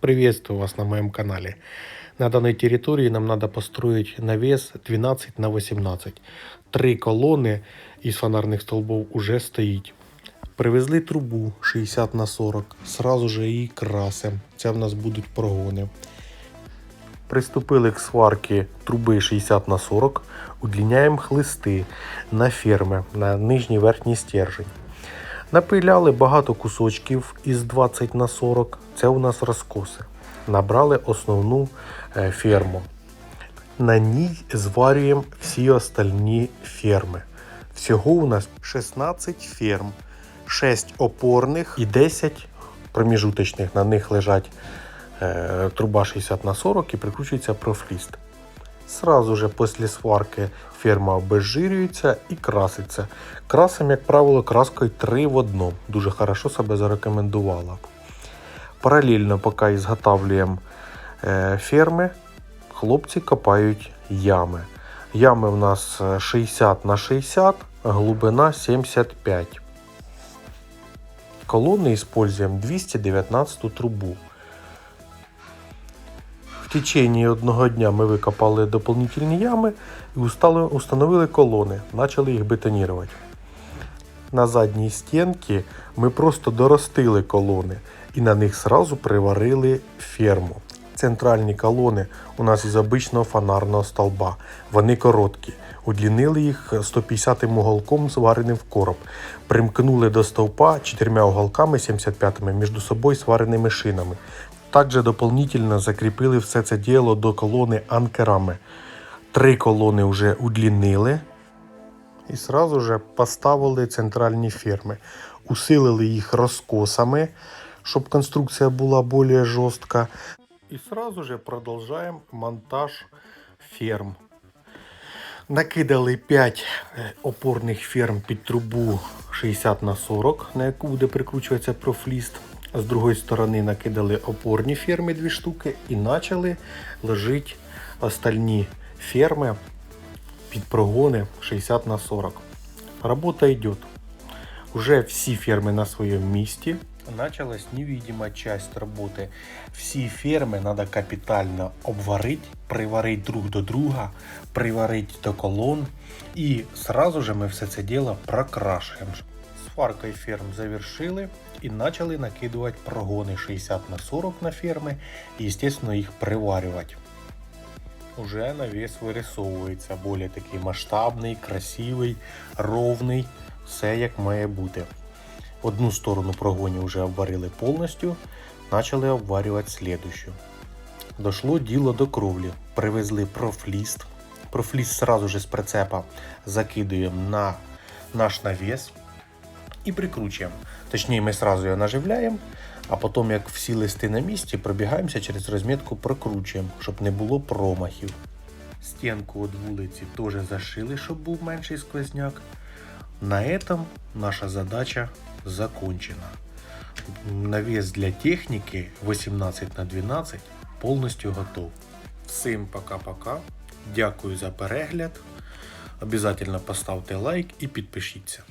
Приветствую вас на моем канале. На данной территории нам надо построить навес 12 на 18. Три колонны из фонарных столбов уже стоит. Привезли трубу 60 на 40. Сразу же її красим. Це в нас будуть прогони. Приступили к сварці труби 60 на 40. Удлиняємо хлисти на ферми на нижній верхній стержень. Напиляли багато кусочків із 20 на 40. Це у нас розкоси. Набрали основну е, ферму. На ній зварюємо всі остальні ферми. Всього у нас 16 ферм, 6 опорних і 10 проміжуточних. На них лежать е, труба 60 на 40 і прикручується профліст. Сразу же після сварки ферма обезжирюється і краситься. Красим, як правило, краскою 3 в 1. Дуже хорошо себе зарекомендувала. Паралельно, поки ізготавлюємо е, ферми, хлопці копають ями. Ями в нас е, 60 на 60, глибина 75. Колонни используем 219 трубу. В течение одного дня ми викопали дополнительні ями і установили колони, почали їх бетонувати. На задній стінці ми просто доростили колони і на них сразу приварили ферму. Центральні колони у нас із обичного фонарного столба. Вони короткі. Удлінили їх 150-м уголком, звареним в короб. Примкнули до стовпа чотирма уголками 75 між собою свареними шинами. Також дополнительно закріпили все це діло до колони анкерами. Три колони вже удлінили, і сразу же поставили центральні ферми. Усилили їх розкосами, щоб конструкція була більш жорстка. І сразу же продовжуємо монтаж ферм. Накидали 5 опорних ферм під трубу 60 на 40, на яку буде прикручуватися профліст. З другої сторони накидали опорні ферми дві штуки і почали ложити остальні ферми під прогони 60 на 40. Работа идет. Уже всі ферми на своєму місці. Началась невидима часть роботи. Всі ферми треба капітально обварити, приварити друг до друга, приварити до колон. І сразу же ми все це діло прокрашуємо. Сваркою ферм завершили і почали накидувати прогони 60 на 40 на ферми і, звісно, їх приварювати уже навес вирисовується, більш такий масштабний, красивий, ровний, все як має бути. Одну сторону прогонів вже обварили повністю, почали обварювати слідущу. Дошло діло до кровлі. Привезли профліст. Профліст сразу же з прицепа закидуємо на наш навес і прикручуємо. Точніше, ми сразу його наживляємо, а потім, як всі листи на місці, пробігаємося через розмітку, прокручуємо, щоб не було промахів. Стінку від вулиці теж зашили, щоб був менший сквозняк. На этом наша задача закончена. Навес для техніки 18 на 12 повністю готов. Всім пока-пока. Дякую за перегляд. Обязательно поставте лайк і підпишіться.